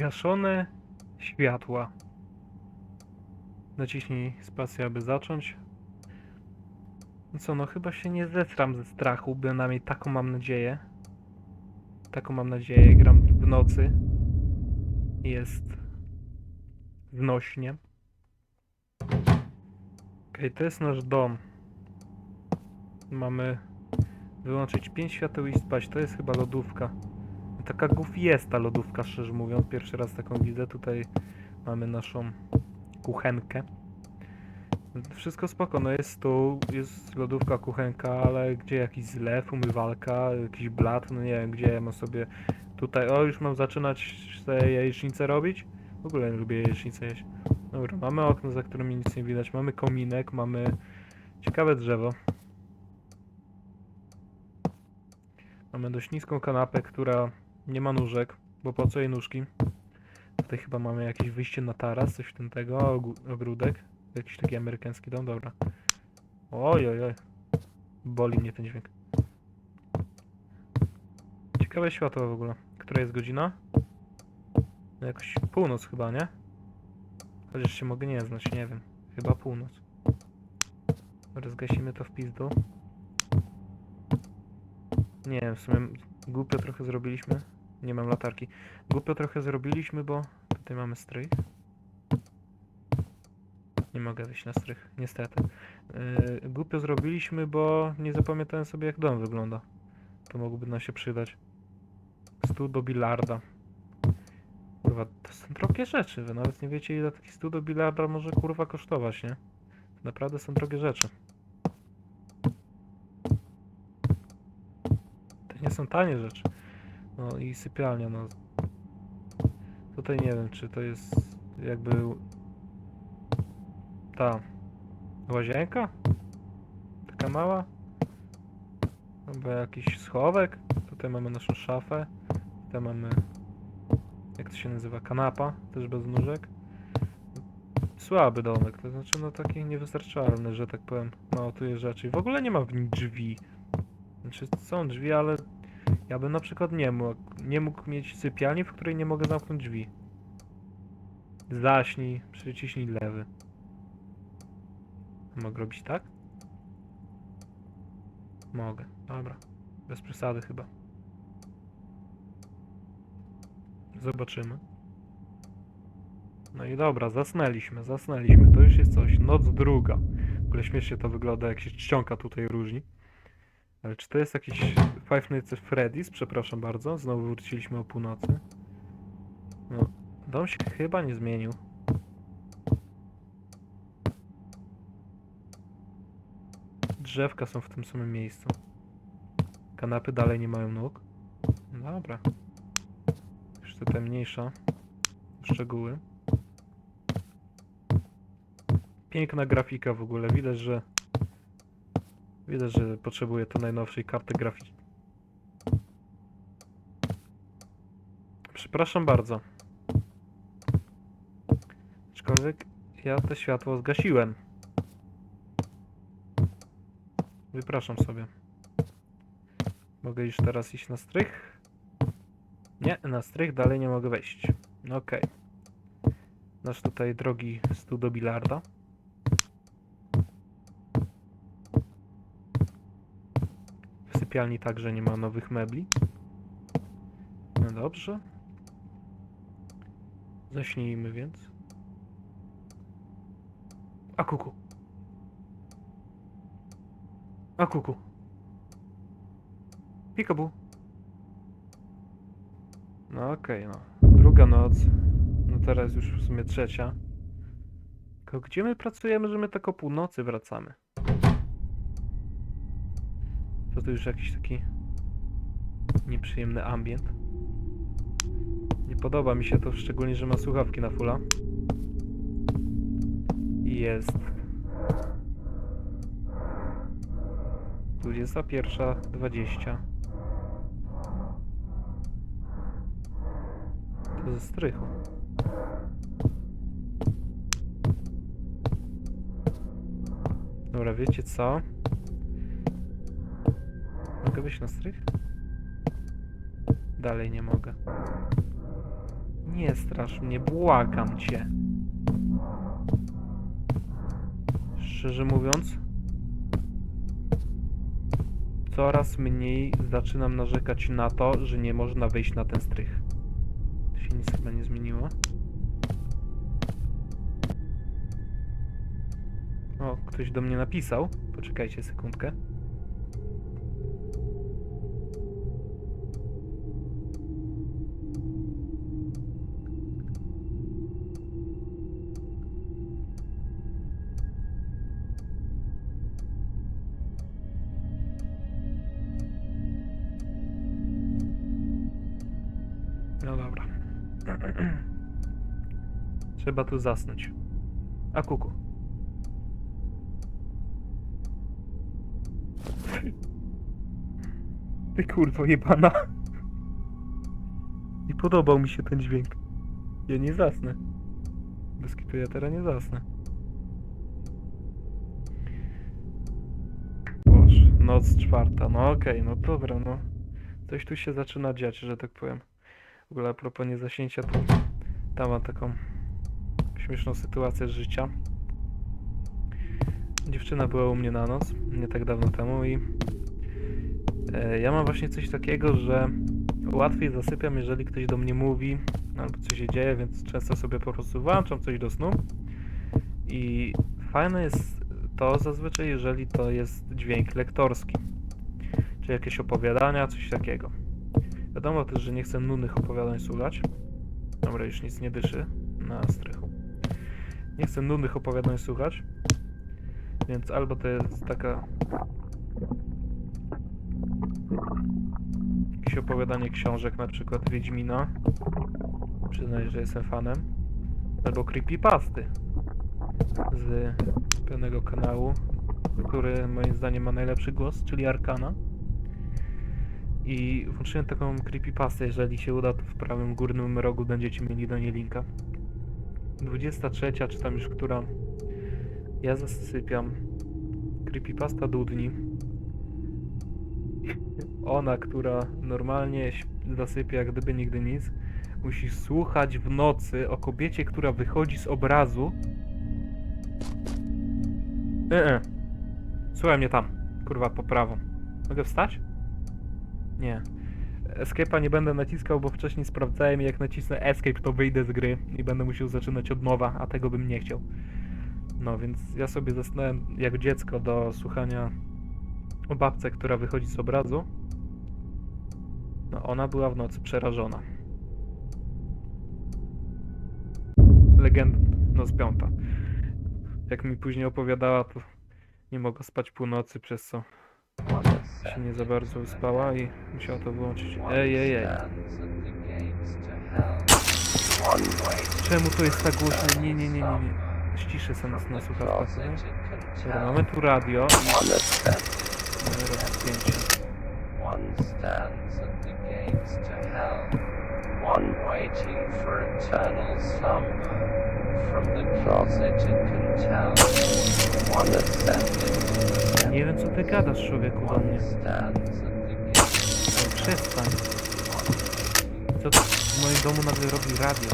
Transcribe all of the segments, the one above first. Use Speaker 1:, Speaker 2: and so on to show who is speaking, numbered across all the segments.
Speaker 1: Gaszone światła. Naciśnij spację, aby zacząć. No co, no chyba się nie zesram ze strachu, bynajmniej taką mam nadzieję. Taką mam nadzieję, gram w nocy. Jest znośnie. Okej, to jest nasz dom. Mamy wyłączyć 5 świateł i spać. To jest chyba lodówka. Taka guf jest ta lodówka, szczerze mówiąc. Pierwszy raz taką widzę. Tutaj mamy naszą kuchenkę. Wszystko spoko, no jest stół, jest lodówka, kuchenka, ale gdzie jakiś zlew, umywalka, jakiś blat, no nie wiem, gdzie ja mam sobie tutaj, o już mam zaczynać te jajecznicę robić? W ogóle nie lubię jajecznicę jeść. Dobra, mamy okno, za którymi nic nie widać, mamy kominek, mamy ciekawe drzewo. Mamy dość niską kanapę, która nie ma nóżek, bo po co jej nóżki? Tutaj chyba mamy jakieś wyjście na taras, coś w tym tego, ogródek. Jakiś taki amerykański dom, dobra. Oj, oj, oj. Boli mnie ten dźwięk. Ciekawe światło w ogóle. Która jest godzina? No jakoś północ chyba, nie? Chociaż się mogę nie znać, nie wiem. Chyba północ. Dobra, zgasimy to w pizdu. Nie wiem, w sumie głupio trochę zrobiliśmy. Nie mam latarki. Głupio trochę zrobiliśmy, bo tutaj mamy strych. Nie mogę wyjść na strych, niestety. Yy, głupio zrobiliśmy, bo nie zapamiętałem sobie jak dom wygląda. To mogłoby nam się przydać. Stół do bilarda. Kurwa, to są drogie rzeczy. Wy nawet nie wiecie ile taki stół do bilarda może kurwa kosztować, nie? To naprawdę są drogie rzeczy. To nie są tanie rzeczy. No i sypialnia, no. Tutaj nie wiem, czy to jest jakby ta łazienka? Taka mała? Albo jakiś schowek? Tutaj mamy naszą szafę. Tutaj mamy, jak to się nazywa, kanapa, też bez nóżek. Słaby domek, to znaczy no taki niewystarczalny, że tak powiem. No tu jest rzeczy. W ogóle nie ma w nim drzwi. Znaczy są drzwi, ale ja bym na przykład nie mógł, nie mógł mieć sypialni, w której nie mogę zamknąć drzwi. Zaśnij, przyciśnij lewy. Mogę robić tak? Mogę, dobra. Bez przesady chyba. Zobaczymy. No i dobra, zasnęliśmy, zasnęliśmy. To już jest coś. Noc druga. W ogóle śmiesznie to wygląda, jak się czcionka tutaj różni. Ale czy to jest jakiś Five Nights at Freddy's? Przepraszam bardzo. Znowu wróciliśmy o północy. No, dom się chyba nie zmienił. Drzewka są w tym samym miejscu. Kanapy dalej nie mają nóg. Dobra. Już tutaj mniejsza. Szczegóły. Piękna grafika w ogóle. Widać, że Widać, że potrzebuje to najnowszej karty graficznej. Przepraszam bardzo. Aczkolwiek ja to światło zgasiłem. Wypraszam sobie. Mogę już teraz iść na strych? Nie, na strych dalej nie mogę wejść. No Okej. Nasz tutaj drogi stół do bilarda. W sypialni także nie ma nowych mebli. No dobrze. Zaśnijmy więc. A kuku. A kuku. Pikabu. No okej, no. Druga noc. No teraz już w sumie trzecia. Tylko gdzie my pracujemy, że my tak o północy wracamy? To tu już jakiś taki nieprzyjemny ambient. Podoba mi się to, szczególnie, że ma słuchawki na fulla. Jest 21.20 To ze strychu. Dobra, wiecie co? Mogę wyjść na strych? Dalej nie mogę. Nie strasz mnie, błagam cię. Szczerze mówiąc, coraz mniej zaczynam narzekać na to, że nie można wejść na ten strych. To się nic chyba nie zmieniło. O, ktoś do mnie napisał. Poczekajcie sekundkę. No dobra. Trzeba tu zasnąć. A kuku. Ty kurwo jebana. Nie podobał mi się ten dźwięk. Ja nie zasnę. Bez kitu ja teraz nie zasnę. Boże, noc czwarta. No okej, no dobra, no. Coś tu się zaczyna dziać, że tak powiem. W ogóle a propos niezasięcia, to tam mam taką śmieszną sytuację z życia. Dziewczyna była u mnie na noc, nie tak dawno temu i e, ja mam właśnie coś takiego, że łatwiej zasypiam, jeżeli ktoś do mnie mówi albo coś się dzieje, więc często sobie po prostu włączam coś do snu i fajne jest to zazwyczaj, jeżeli to jest dźwięk lektorski, czy jakieś opowiadania, coś takiego. Wiadomo też, że nie chcę nudnych opowiadań słuchać. Dobra, już nic nie dyszy na strychu. Nie chcę nudnych opowiadań słuchać. Więc albo to jest taka... Jakieś opowiadanie książek, na przykład Wiedźmina. Przyznaję, że jestem fanem. Albo creepypasty. Z pewnego kanału, który moim zdaniem ma najlepszy głos, czyli Arkana. I włączyłem taką creepypastę, jeżeli się uda, to w prawym górnym rogu będziecie mieli do niej linka. 23, czy tam już która. Ja zasypiam. Creepypasta dudni. Ona, która normalnie zasypia jak gdyby nigdy nic, musi słuchać w nocy o kobiecie, która wychodzi z obrazu. E, -e. Słuchaj mnie tam, kurwa, po prawo. Mogę wstać? Nie. Escape'a nie będę naciskał, bo wcześniej sprawdzałem jak nacisnę Escape to wyjdę z gry i będę musiał zaczynać od nowa, a tego bym nie chciał. No więc ja sobie zasnąłem jak dziecko do słuchania o babce, która wychodzi z obrazu. No ona była w nocy przerażona. Legenda, no z piąta. Jak mi później opowiadała, to nie mogła spać północy, przez co się nie za bardzo wyspała i musiała to wyłączyć. Ej, ej, ej. Czemu to jest tak głośno? Nie, nie, nie, nie, nie. Ściszę sobie na, słuchawkach. Dobra, mamy tu radio mamy robić zdjęcie.
Speaker 2: One waiting for eternal slumber. From the closet it can tell, one ascending,
Speaker 1: Nie wiem co ty gadasz człowieku do mnie. przestań. Co to w moim domu nagle robi radio?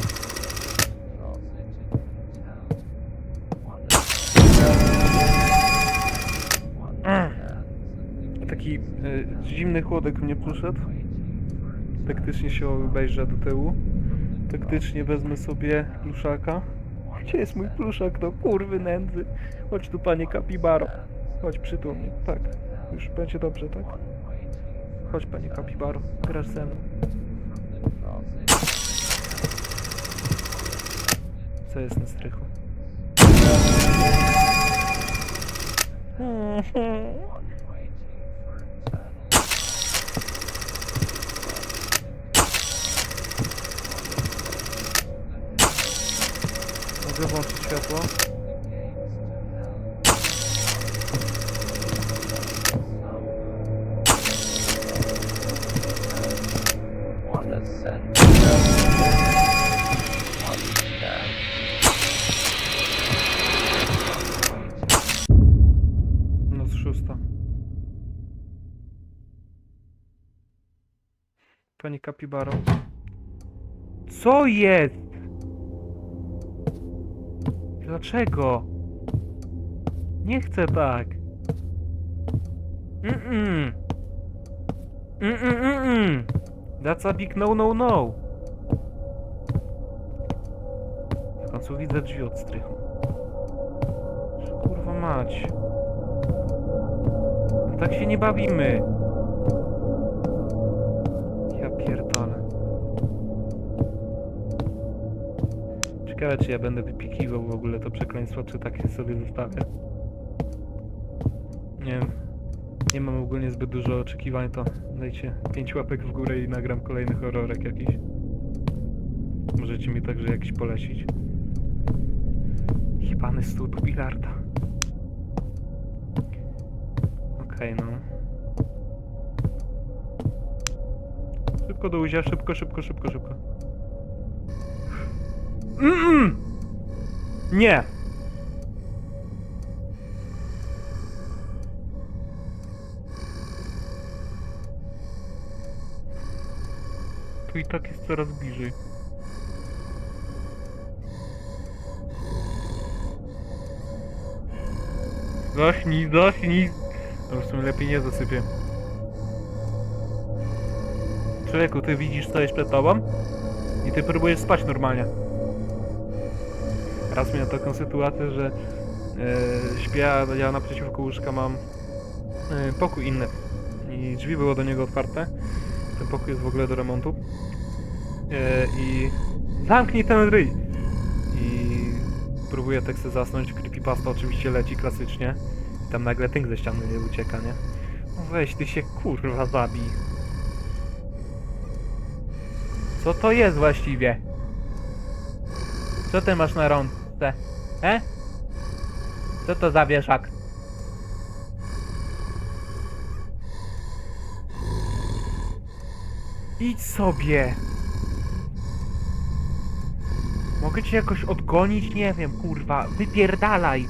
Speaker 1: Taki y, zimny chłodek mnie przyszedł.
Speaker 2: the
Speaker 1: Taktycznie się obejrzę do tyłu. Taktycznie wezmę sobie pluszaka. Gdzie jest mój pluszak do kurwy nędzy? Chodź tu panie kapibaro. Chodź przytul mnie. Tak. Już będzie dobrze, tak? Chodź panie kapibaro. Grasz ze mną. Co jest na strychu? Mogę włączyć światło? Pani Kapibaro. Co jest? Dlaczego? Nie chcę tak. Mm-mm. Mm-mm-mm-mm. That's a big no no no. W końcu widzę drzwi od strychu. Kurwa mać. Tak się nie bawimy. Ciekawe czy ja będę wypikiwał w ogóle to przekleństwo, czy takie sobie zostawię. Nie wiem. Nie mam ogólnie zbyt dużo oczekiwań, to dajcie 5 łapek w górę i nagram kolejny horrorek jakiś. Możecie mi także jakiś polecić. Jebany stół do bilarda. Okej, no. Szybko do łuzia, szybko, szybko, szybko, szybko. Mm-mm! Nie! Tu i tak jest coraz bliżej. Zaśnij, zaśnij! No w sumie lepiej nie zasypię. Człowieku, ty widzisz co jest przed tobą? I ty próbujesz spać normalnie. Raz miałem taką sytuację, że e, śpię, a ja naprzeciwko łóżka mam e, pokój inny. I drzwi było do niego otwarte. Ten pokój jest w ogóle do remontu. E, I zamknij ten ryj! I próbuję sobie zasnąć. Creepypasta oczywiście leci klasycznie. I tam nagle tynk ze ściany nie ucieka, nie? No weź, ty się kurwa zabij. Co to jest właściwie? Co ty masz na rączce? E? Co to za wieszak? Idź sobie! Mogę cię jakoś odgonić? Nie wiem, kurwa. Wypierdalaj!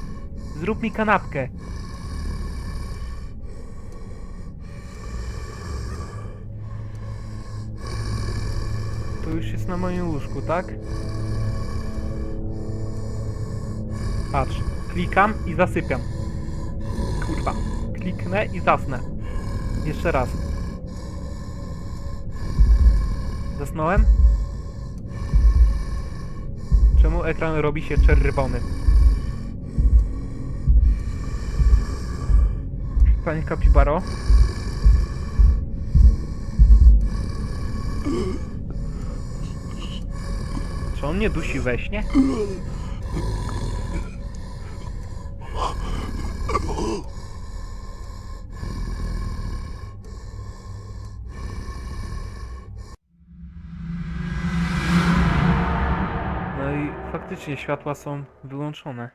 Speaker 1: Zrób mi kanapkę. To już jest na moim łóżku, tak? Patrz, klikam i zasypiam. Kurwa, kliknę i zasnę. Jeszcze raz. Zasnąłem? Czemu ekran robi się czerwony? Panie Kapibaro? Czy on mnie dusi we śnie? Faktycznie światła są wyłączone.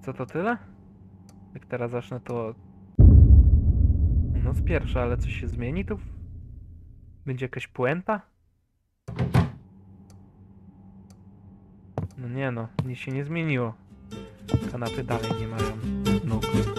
Speaker 1: Co to tyle? Jak teraz zacznę to... No z pierwsza, ale coś się zmieni tu? Będzie jakaś puenta? No nie no, nic się nie zmieniło. Kanapy dalej nie mają nóg.